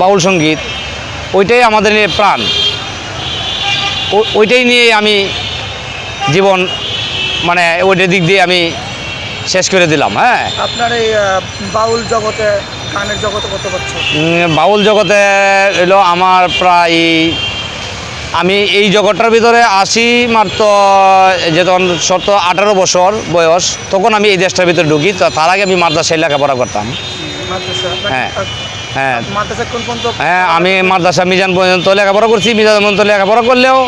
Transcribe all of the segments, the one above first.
বাউল সংগীত ওইটাই আমাদের নিয়ে প্রাণ। ওইটাই নিয়ে আমি জীবন মানে ওইটার দিক দিয়ে আমি শেষ করে দিলাম হ্যাঁ। আপনার এই বাউল জগতে গানের জগতে কত বছর? বাউল জগতে এলো আমার প্রায় আমি এই জগৎটার ভিতরে আসি মাত্র যে তখন শত আঠারো বছর বয়স তখন আমি এই দেশটার ভিতরে ঢুকি তো তার আগে আমি মাদ্রাসায় লেখাপড়া করতাম। হ্যাঁ। হ্যাঁ। মাদ্রাসা কোন হ্যাঁ আমি মাদ্রাসা মিজান পর্যন্ত লেখাপড়া করছি মিজান পর্যন্ত লেখাপড়া করলেও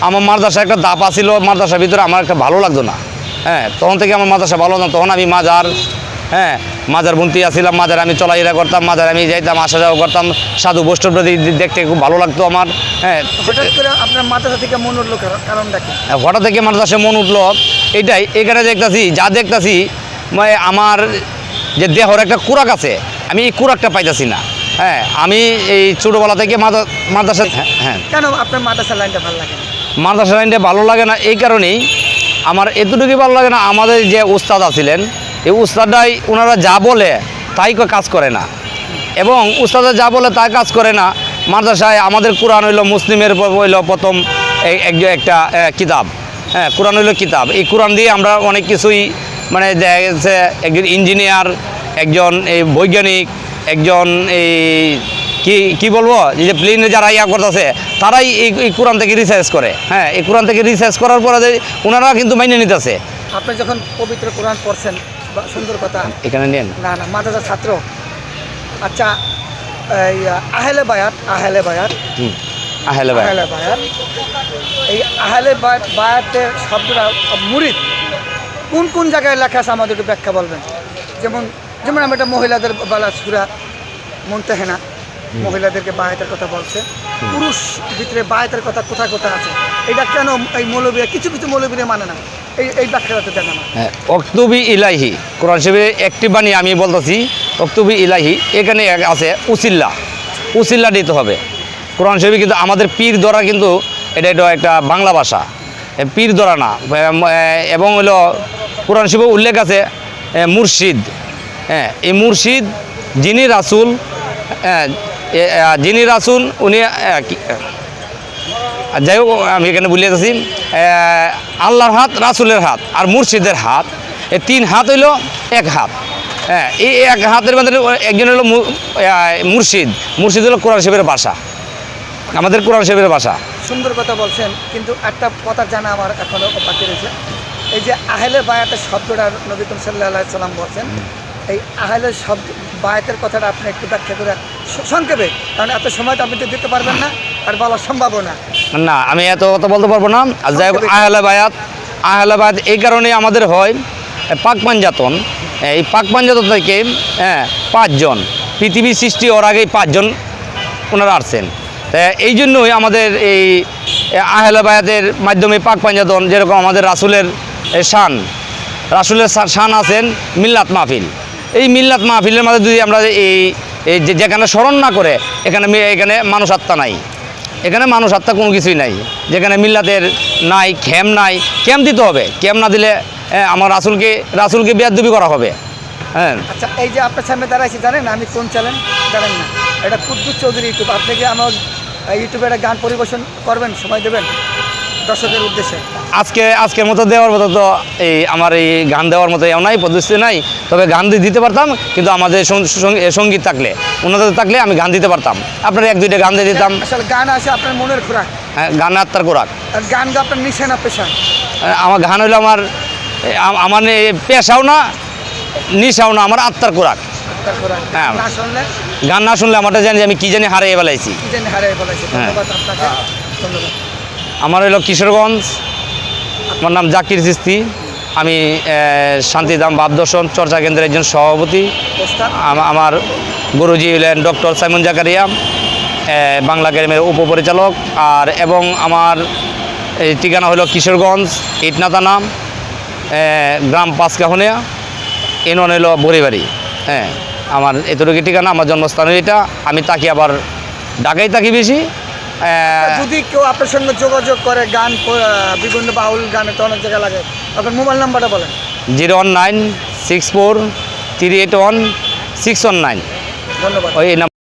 আমার মাদ্রাসা একটা দাপ আসিল মাদ্রাসার ভিতরে আমার একটা ভালো লাগতো না। হ্যাঁ তখন থেকে আমার মাদ্রাসা ভালো না তখন আমি মাজার হ্যাঁ মাজার বুনতি আসছিলাম মাজার আমি চলাইরা করতাম মাজার আমি যাইতাম আসা যাওয়া করতাম সাধু বৈষ্ণব দেখতে খুব ভালো লাগতো আমার হ্যাঁ। হঠাৎ করে আপনার মাদ্রাসা থেকে মন উঠল কারণ- কারণটা কি? হঠাৎ থেকে মাদ্রাসা মন উঠল এটাই এখানে দেখতাছি যা দেখতাছি মানে আমার যে দেহর একটা কুরাক আছে আমি এই কুরাকটা পাইতাছি না। হ্যাঁ আমি এই ছোটোবেলা থেকে মাদ্রা- মাদ্রাসা হ্যাঁ হ্যাঁ। কেন আপনার মাদ্রাসা লাইনটা ভালো লাগে না? মাদ্রাসা লাইনটা ভালো লাগে না এই কারণেই আমার এতটুকুই ভালো লাগে না আমাদের যে উস্তাদ আছিলেন এই উস্তাদটাই ওনারা যা বলে তাই কাজ করে না। এবং উস্তাদা যা বলে তাই কাজ করে না। মাদ্রাসায় আমাদের কোরআন হইল মুসলিমের হইল প্রথম একটা কিতাব। হ্যাঁ কোরআন হইল কিতাব। এই কোরআন দিয়ে আমরা অনেক কিছুই মানে দেখা গেছে একজন ইঞ্জিনিয়ার একজন এই বৈজ্ঞানিক একজন এই কি কি বলব এই যে প্লেনে যারা ইয়া করতেছে তারাই এই কোরআন থেকে রিসার্চ করে। হ্যাঁ এই কোরআন থেকে রিসার্চ করার পরে ওনারা কিন্তু মাইনে নিতেছে। আপনি যখন পবিত্র কোরআন পড়ছেন বা সুন্দর কথা। এখানে নেন। না না মাদ্রাসার ছাত্র। আচ্ছা এই আহ, আহেলে বায়াত আহেলে বায়াত। হুম হ্যালো ভাই আহেলে বায়াত। এই আহেলে বায়াত বায়াতের শব্দটা মুরিদ। কোন কোন জায়গায় লেখা আছে আমাদের একটু ব্যাখ্যা বলবেন? যেমন যেমন আমরা একটা মহিলাদের বেলা সুরা মুনতেহেনা মহিলাদেরকে বায়াতের কথা বলছে। পুরুষ ভিতরে বায়াতের কথা কোথায় কোথায় আছে? এটা কেন এই মৌলবীরা কিছু কিছু মৌলবীরা মানে না। এই এই ব্যাখ্যাটা দেন আমার হ্যাঁ অক্তুবি ইলাহি কোরআন শরীফের একটি বাণী আমি বলতেছি অক্তুবি ইলাহি এখানে আছে উসিল্লা। উসিল্লা দিতে হবে। কোরআন শরীফ কিন্তু আমাদের পীর ধরা কিন্তু এটা এটা একটা বাংলা ভাষা। পীর ধরা না। এবং হলো কোরআন শরীফে উল্লেখ আছে মুর্শিদ। হ্যাঁ এই মুর্শিদ যিনি রাসুল হ্যাঁ, যিনি রাসুল উনি যাই হোক আমি এখানে বলে যাচ্ছি। আল্লাহর হাত রাসুলের হাত আর মুর্শিদের হাত এই তিন হাত হইল এক হাত। হ্যাঁ এই এক হাতের মধ্যে একজন হলো মুর্শিদ। মুর্শিদ হলো কোরআন শিবের ভাষা। আমাদের কোরআন শিবের ভাষা। সুন্দর কথা বলছেন কিন্তু একটা কথা জানা আমার এখনও বাকি রয়েছে। এই যে আহেলে বায়াতের শব্দটা নবী করিম সাল্লাহ সাল্লাম বলছেন এই আহেলের শব্দ বায়াতের কথাটা আপনি একটু ব্যাখ্যা করে সংক্ষেপে কারণ এত সময় তো আপনি তো দিতে পারবেন না আর বলার সম্ভাবনা না। না আমি এত কথা বলতে পারব না। আর যাই হোক আহলে বায়াত আহলে বায়াত এই কারণে আমাদের হয় এ, পাক পাঞ্জাতন এই পাক পাঞ্জাতন থেকে হ্যাঁ পাঁচজন। পৃথিবী সৃষ্টি ওর আগেই পাঁচজন ওনারা আসছেন। তা এই জন্যই আমাদের এই আহলে বায়াতের মাধ্যমে পাক পাঞ্জাতন যেরকম আমাদের রাসুলের শান। রাসুলের শান আছেন মিল্লাত মাহফিল। এই মিল্লাত মাহফিলের মাঝে যদি আমরা এই যেখানে স্মরণ না করে, এখানে এখানে মানুষ আত্মা নাই। এখানে মানুষ আত্মা কোনো কিছুই নাই। যেখানে মিল্লাতের নাই, খেম নাই ক্যাম দিতে হবে। ক্যাম না দিলে আমার রাসুলকে রাসুলকে বেয়াদবি করা হবে। হ্যাঁ। আচ্ছা এই যে আপনার সামনে দাঁড়াইছি, জানেন আমি কোন চ্যানেল জানেন না। এটা কুদ্দুস চৌধুরী ইউটিউব আপনি কি আমার ইউটিউবে একটা গান পরিবেশন করবেন? সময় দেবেন? দর্শকের উদ্দেশ্যে। আজকে আজকের মতো দেওয়ার মতো তো এই আমার এই গান দেওয়ার মতো এও নাই পদ্ধতি নাই। তবে গান দিতে পারতাম কিন্তু আমাদের সংগীত থাকলে উন্নত থাকলে আমি গান দিতে পারতাম। আপনার এক দুইটা গান দিয়ে দিতাম। আসলে গান আছে আপনার মনের খোরাক। হ্যাঁ, গান আত্মার আর গান আপনার নিশানা পেশা। আমার গান হলো আমার আমার পেশাও না নিশাও না আমার আত্মার কোরাক খোরাক। হ্যাঁ। গান না শুনলে? আমারটা জানি আমি কী জানি হারিয়ে বেলাইছি হ্যাঁ। ধন্যবাদ আপনাকে। ধন্যবাদ। আমার হলো কিশোরগঞ্জ। আমার নাম জাকির সিস্তি আমি শান্তিধাম ভাবদর্শন চর্চা কেন্দ্রের একজন সভাপতি। আমার গুরুজি হলেন ডক্টর সাইমন জাকারিয়া বাংলা একাডেমির উপপরিচালক। আর, এবং আমার, এই ঠিকানা হলো কিশোরগঞ্জ, ইটনাতা নাম গ্রাম পাঁচকাহনিয়া ইউনিয়ন হলো বড়িবাড়ি। হ্যাঁ আমার এতটুকু ঠিকানা, আমার জন্মস্থান এটা। আমি তাকি আবার ঢাকায় থাকি বেশি। যদি কেউ আপনার সঙ্গে যোগাযোগ করে গান বিভিন্ন বাউল গানে তো অনেক জায়গায় লাগে আপনার মোবাইল নাম্বারটা বলেন। Zero one nine six four three eight one six one nine. ধন্যবাদ। ওই